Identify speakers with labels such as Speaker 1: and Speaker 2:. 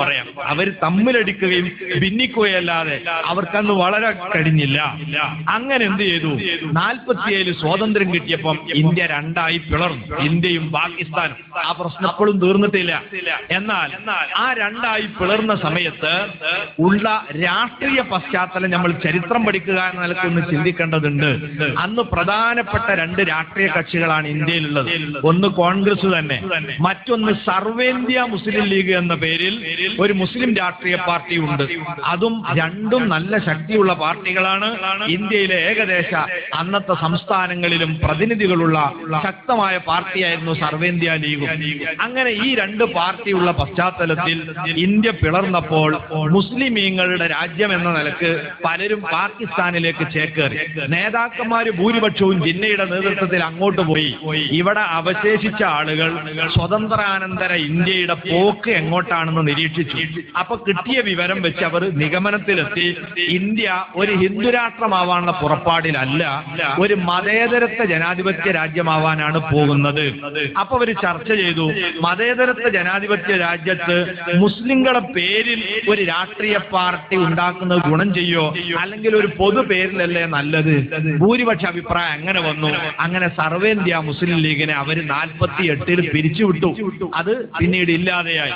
Speaker 1: പറയാം. അവർ തമ്മിലടിക്കുകയും ഭിന്നിക്കുകയല്ലാതെ അവർക്കന്ന് വളരെ കഴിഞ്ഞില്ല അങ്ങനെ എന്ത് ചെയ്തു? നാൽപ്പത്തിയേഴ് സ്വാതന്ത്ര്യം കിട്ടിയപ്പം ഇന്ത്യ രണ്ടായി പിളർന്നു. ഇന്ത്യയും പാകിസ്ഥാനും. ആ പ്രശ്നം എപ്പോഴും തീർന്നിട്ടില്ല. എന്നാൽ ആ രണ്ടായി പിളർന്ന സമയത്ത് ഉള്ള രാഷ്ട്രീയ പശ്ചാത്തലം നമ്മൾ ചരിത്രം പഠിക്കുക എന്ന നിലക്കൊന്ന് ചിന്തിക്കേണ്ടതുണ്ട്. അന്ന് പ്രധാനപ്പെട്ട രണ്ട് രാഷ്ട്രീയ കക്ഷികളാണ് ഇന്ത്യയിലുള്ളത്. ഒന്ന് കോൺഗ്രസ് തന്നെ. മറ്റൊന്ന് സർവേന്ത്യ മുസ്ലിം ലീഗ് എന്ന പേരിൽ ഒരു മുസ്ലിം രാഷ്ട്രീയ പാർട്ടി ഉണ്ട്. അതും രണ്ടും നല്ല ശക്തിയുള്ള പാർട്ടികളാണ്. ഇന്ത്യയിലെ ഏകദേശ അന്നത്തെ സംസ്ഥാനങ്ങളിലും പ്രതിനിധികളുള്ള ശക്തമായ പാർട്ടിയായിരുന്നു സർവേന്ത്യ ലീഗ്. അങ്ങനെ ഈ രണ്ട് പാർട്ടിയുള്ള പശ്ചാത്തലത്തിൽ ഇന്ത്യ പിളർന്നപ്പോൾ മുസ്ലിമീങ്ങളുടെ രാജ്യം എന്ന നിലയ്ക്ക് പലരും പാകിസ്ഥാനിലേക്ക് ചേക്കേറി. നേതാക്കന്മാര് ഭൂരിപക്ഷവും ജിന്നയുടെ നേതൃത്വത്തിൽ അങ്ങോട്ട് പോയി. ഇവിടെ അവശേഷിച്ച ആളുകൾ സ്വതന്ത്രാനന്തര ഇന്ത്യയുടെ പോക്ക് എങ്ങോട്ടാണെന്ന് നിരീക്ഷിച്ചു. അപ്പൊ കിട്ടിയ വിവരം വെച്ച് അവർ നിഗമനത്തിലെത്തി. ഇന്ത്യ ഒരു ഹിന്ദുരാഷ്ട്രമാവാനുള്ള പുറപ്പാടിലല്ല ഒരു മതേതരത്വ ജനാധിപത്യ രാജ്യമാവാനാണ് പോകുന്നത്. അപ്പൊ അവർ ചർച്ച ചെയ്തു. മതേതരത്വ ജനാധിപത്യ രാജ്യത്ത് മുസ്ലിങ്ങളെ പേരിൽ ഒരു രാഷ്ട്രീയ പാർട്ടി ഉണ്ടാക്കുന്നത് ഗുണം ചെയ്യോ? അല്ലെങ്കിൽ ഒരു പൊതു പേരിലല്ലേ നല്ലത്? ഭൂരിപക്ഷ അഭിപ്രായം അങ്ങനെ വന്നു. അങ്ങനെ സർവേന്ത്യ മുസ്ലിം ലീഗിനെ അവർ നാൽപ്പത്തി എട്ടിൽ പിരിച്ചുവിട്ടു. അത് പിന്നീട് ഇല്ലാതെയായി.